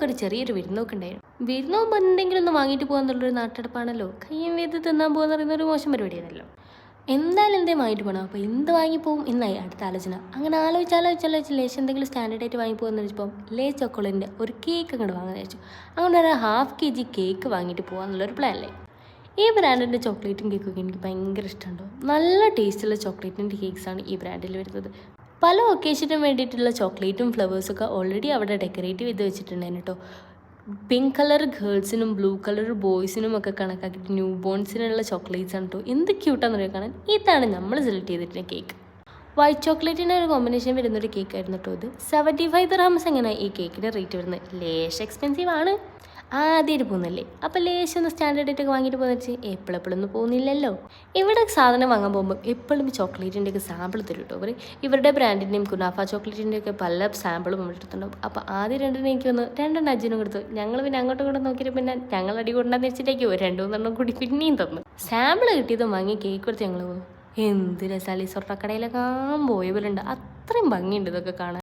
നമുക്ക് ഒരു ചെറിയൊരു വിരുന്നൊക്കെ ഉണ്ടായിരുന്നു. വിരുന്ന് പോകുമ്പോൾ എന്തെങ്കിലും ഒന്ന് വാങ്ങിയിട്ട് പോകാന്നുള്ളൊരു നാട്ടെടുപ്പാണല്ലോ. കയ്യും വേദ തിന്നാൻ പോകുന്ന പറയുന്ന ഒരു മോശം പരിപാടിയാണല്ലോ. എന്തായാലും എന്തേ വാങ്ങിട്ട് പോകണം അപ്പോൾ എന്ത് വാങ്ങിപ്പോവും എന്നായി അടുത്ത ആലോചന. അങ്ങനെ ആലോചിച്ച് ആലോചിച്ച് ആലോചിച്ച് ലേശം എന്തെങ്കിലും സ്റ്റാൻഡേർഡ് ആയിട്ട് വാങ്ങി പോകുന്ന വെച്ചപ്പോൾ ലേ ചോക്കോളിന്റെ ഒരു കേക്ക് അങ്ങോട്ട് വാങ്ങാൻ വെച്ചു അങ്ങനെ ഒരു ഹാഫ് കെ ജി കേക്ക് വാങ്ങിയിട്ട് പോകാന്നുള്ളൊരു പ്ലാനല്ലേ ഈ ബ്രാൻഡിന്റെ ചോക്ലേറ്റും കേക്കൊക്കെ എനിക്ക് ഭയങ്കര ഇഷ്ടമുണ്ടോ. നല്ല ടേസ്റ്റുള്ള ചോക്ലേറ്റിന്റെ കേക്ക്സാണ് ഈ ബ്രാൻഡിൽ വരുന്നത്. പല ഒക്കേഷനും വേണ്ടിയിട്ടുള്ള ചോക്ലേറ്റും ഫ്ലവേഴ്സൊക്കെ ഓൾറെഡി അവിടെ ഡെക്കറേറ്റ് ചെയ്ത് വെച്ചിട്ടുണ്ടായിരുന്നു കേട്ടോ. പിങ്ക് കളർ ഗേൾസിനും ബ്ലൂ കളർ ബോയ്സിനും ഒക്കെ കണക്കാക്കിയിട്ട് ന്യൂ ബോൺസിനുള്ള ചോക്ലേറ്റ്സ് ആണ് കേട്ടോ. എന്ത് ക്യൂട്ടാന്ന് പറയുക കാണാൻ. ഇതാണ് നമ്മൾ സെലക്ട് ചെയ്തിട്ടുള്ള കേക്ക് വൈറ്റ് ചോക്ലേറ്റിന്റെ ഒരു കോമ്പിനേഷൻ വരുന്ന ഒരു കേക്ക് ആയിരുന്നു കേട്ടോ ഇത്. സെവന്റി ഫൈവ് റാംസ് എങ്ങനെ ഈ കേക്കിന്റെ റേറ്റ് വരുന്നത്? ലേശ എക്സ്പെൻസീവ് ആണ്. ആദ്യമായിട്ട് പോകുന്നല്ലേ അപ്പോൾ ലേശം ഒന്ന് സ്റ്റാൻഡേർഡ് ആയിട്ടൊക്കെ വാങ്ങിയിട്ട് എപ്പോഴെപ്പോഴും എപ്പോഴെപ്പോഴൊന്നും പോകുന്നില്ലല്ലോ. ഇവിടെ സാധനം വാങ്ങാൻ പോകുമ്പോൾ എപ്പോഴും ചോക്ലേറ്റിന്റെ ഒക്കെ സാമ്പിൾ തരും കേട്ടോ അവർ ഇവരുടെ ബ്രാൻഡിന്റെയും കുനാഫ ചോക്ലേറ്റിന്റെ ഒക്കെ പല സാമ്പിളും എടുത്തിട്ടുണ്ടാവും അപ്പോൾ ആദ്യം രണ്ടെണ്ണം എനിക്ക് വന്ന് രണ്ടെണ്ണം അജിനും കൊടുത്തു. ഞങ്ങൾ പിന്നെ അങ്ങോട്ടും ഇങ്ങോട്ടും നോക്കിയിട്ട് പിന്നെ ഞങ്ങൾ അടി കൊണ്ടാന്ന് വെച്ചിട്ടേക്കോ രണ്ടു മൂന്നെണ്ണം കൂടി പിന്നെയും തന്നു. സാമ്പിൾ കിട്ടിയതും വാങ്ങി കേക്ക് കൊടുത്ത് ഞങ്ങൾ പോകും എന്ത് രസാലി സ്വർണക്കടയിലൊക്കെ പോയവരുണ്ട് അത്രയും ഭംഗിയുണ്ട് ഇതൊക്കെ കാണാൻ.